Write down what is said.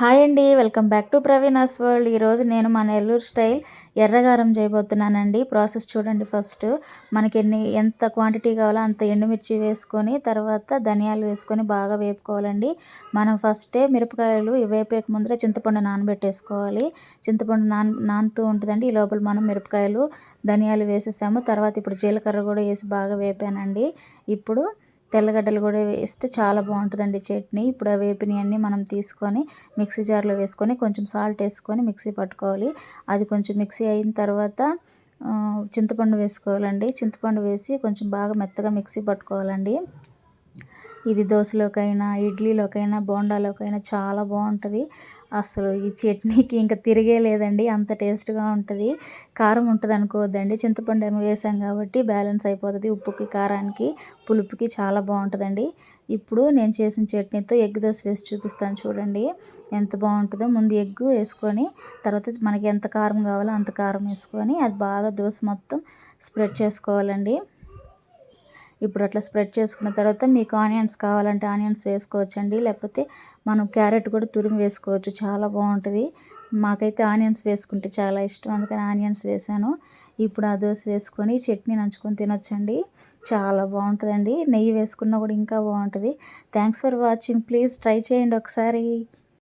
Hi అండి welcome back to Praveena's world. ఈరోజు నేను మన నెల్లూరు స్టైల్ ఎర్రగారం చేయబోతున్నానండి. ప్రాసెస్ చూడండి ఫస్ట్. మనకి ఎన్ని ఎంత క్వాంటిటీ కావాలో అంత ఎండుమిర్చి వేసుకొని తర్వాత ధనియాలు వేసుకొని బాగా వేపుకోవాలండి. మనం ఫస్టే మిరపకాయలు వేపేక ముందరే చింతపండు నానబెట్టేసుకోవాలి. చింతపండు నాన్ నానుతూ ఉంటుందండి. ఈ లోపల మనం మిరపకాయలు ధనియాలు వేసేసాము. తర్వాత ఇప్పుడు జీలకర్ర కూడా వేసి బాగా వేపానండి. ఇప్పుడు తెల్లగడ్డలు కూడా వేస్తే చాలా బాగుంటుందండి చట్నీ. ఇప్పుడు ఆ వేపినవన్నీ మనం తీసుకొని మిక్సీ జార్లో వేసుకొని కొంచెం సాల్ట్ వేసుకొని మిక్సీ పట్టుకోవాలి. అది కొంచెం మిక్సీ అయిన తర్వాత చింతపండు వేసుకోవాలండి. చింతపండు వేసి కొంచెం బాగా మెత్తగా మిక్సీ పట్టుకోవాలండి. ఇది దోశలోకైనా ఇడ్లీలోకైనా బోండాలోకైనా చాలా బాగుంటుంది. అసలు ఈ చట్నీకి ఇంకా తిరిగే లేదండి అంత టేస్ట్గా ఉంటుంది. కారం ఉంటుంది అనుకోవద్దండి. చింతపండు ఏమో వేసాం కాబట్టి బ్యాలెన్స్ అయిపోతుంది. ఉప్పుకి కారానికి పులుపుకి చాలా బాగుంటుందండి. ఇప్పుడు నేను చేసిన చట్నీతో ఎగ్ దోశ వేసి చూపిస్తాను చూడండి. ఎంత బాగుంటుందో. ముందు ఎగ్గు వేసుకొని తర్వాత మనకి ఎంత కారం కావాలో అంత కారం వేసుకొని అది బాగా దోశ మొత్తం స్ప్రెడ్ చేసుకోవాలండి. ఇప్పుడు అట్లా స్ప్రెడ్ చేసుకున్న తర్వాత మీకు ఆనియన్స్ కావాలంటే ఆనియన్స్ వేసుకోవచ్చండి. లేకపోతే మనం క్యారెట్ కూడా తురిమి వేసుకోవచ్చు. చాలా బాగుంటుంది. మాకైతే ఆనియన్స్ వేసుకుంటే చాలా ఇష్టం. అందుకని ఆనియన్స్ వేసాను. ఇప్పుడు ఆ దోశ వేసుకొని చట్నీ నంచుకొని తినొచ్చండి. చాలా బాగుంటుందండి. నెయ్యి వేసుకున్నా కూడా ఇంకా బాగుంటుంది. Thanks for watching please try చేయండి ఒకసారి.